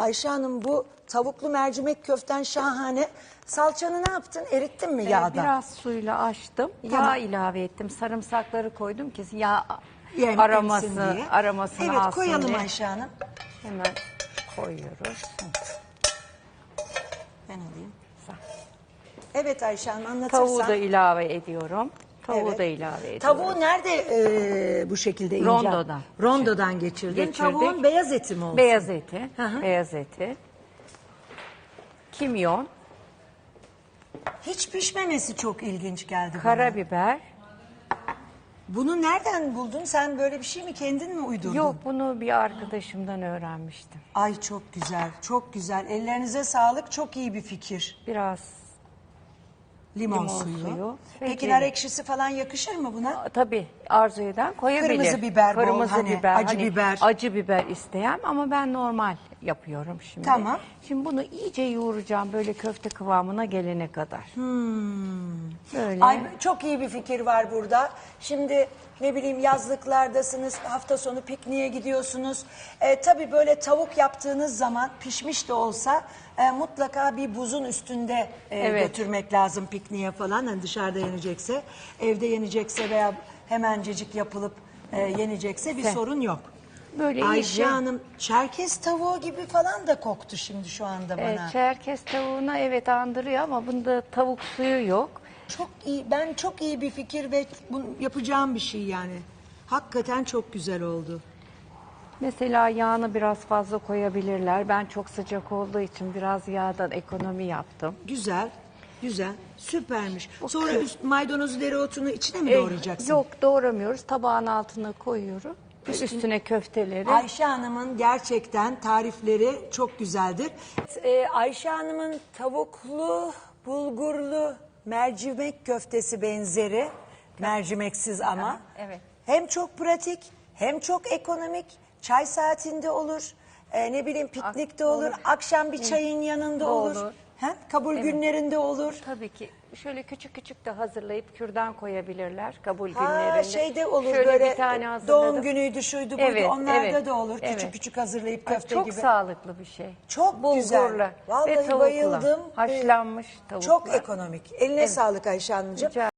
Ayşe Hanım bu tavuklu mercimek köften şahane. Salçanı ne yaptın? Erittin mi Ee, yağda? Biraz suyla açtım. Tamam. Yağ ilave ettim. Sarımsakları koydum ki yağ Yem- emsin araması diye. aramasını Evet alsın koyalım diye. Ayşe Hanım. Hemen koyuyoruz. Ben alayım. Evet Ayşe Hanım anlatırsan. Tavuğu da ilave ediyorum. Tavuğu Evet. da ilave ediyorum. Tavuğu nerede e, bu şekilde ince? Rondodan. Rondodan geçirdin. Geçirdik. Tavuğun beyaz eti mi olsun? Beyaz eti. Hı hı. Beyaz eti. Kimyon, Hiç pişmemesi çok ilginç geldi bana. karabiber. Bunu nereden buldun? Sen böyle bir şey mi kendin mi uydurdun? Yok bunu bir arkadaşımdan öğrenmiştim. Ay çok güzel, çok güzel. Ellerinize sağlık. Çok iyi bir fikir. Biraz Limon, Limon suyu. suyu. Peki Ve nar ceviz. ekşisi falan yakışır mı buna? tabii arzu eden koyabilir. Kırmızı biber bol, Kırmızı hani biber, acı hani biber. Acı biber isteyen ama ben normal yapıyorum şimdi. Tamam. Şimdi bunu iyice yoğuracağım böyle köfte kıvamına gelene kadar. Böyle. Ay çok iyi bir fikir var burada. Şimdi ne bileyim yazlıklardasınız, hafta sonu pikniğe gidiyorsunuz. E, tabii böyle tavuk yaptığınız zaman pişmiş de olsa e, mutlaka bir buzun üstünde e, Evet. götürmek lazım pikniğe falan. Hani dışarıda yenecekse, evde yenecekse veya hemencecik yapılıp e, yenecekse bir sorun yok. Böyle Ayşe iyice. Hanım çerkez tavuğu gibi falan da koktu şimdi şu anda bana. E, çerkez tavuğuna evet andırıyor ama bunda tavuk suyu yok. Çok iyi. Ben çok iyi bir fikir ve bunu yapacağım bir şey yani. Hakikaten çok güzel oldu. Mesela yağını biraz fazla koyabilirler. Ben çok sıcak olduğu için biraz yağdan ekonomi yaptım. Güzel. Güzel. Süpermiş. Sonra üst maydanozu dereotunu içine mi doğrayacaksın? Yok doğramıyoruz. Tabağın altına koyuyorum. Üstüne köfteleri. Ayşe Hanım'ın gerçekten tarifleri çok güzeldir. Ee, Ayşe Hanım'ın tavuklu, bulgurlu mercimek köftesi benzeri. Mercimeksiz ama. evet. Hem çok pratik, hem çok ekonomik. Çay saatinde olur. Ee, ne bileyim piknikte olur. olur. Akşam bir çayın yanında Da olur. olur. Hem kabul günlerinde olur. Tabii ki şöyle küçük küçük de hazırlayıp kürdan koyabilirler kabul Ha günlerinde. şeyde olur Şöyle böyle bir tane doğum günüydü şuydu buydu Evet, onlarda evet, da olur küçük evet. küçük hazırlayıp Ay, köfte çok gibi. sağlıklı bir şey. Çok Bulgurla güzel. Vallahi ve tavukla. bayıldım. Haşlanmış tavukla. Çok ekonomik. Eline Evet. sağlık Ayşe Hanımcığım. Rica